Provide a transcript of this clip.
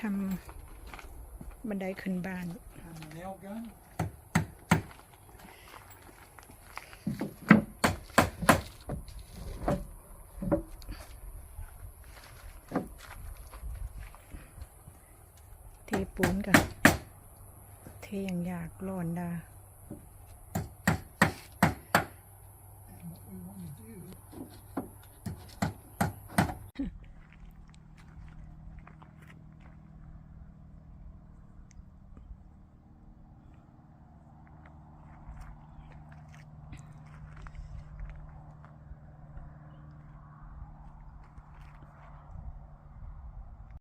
ทำบันไดขึ้นบ้าน เทปูนกันเทอย่างอยากร้อนดา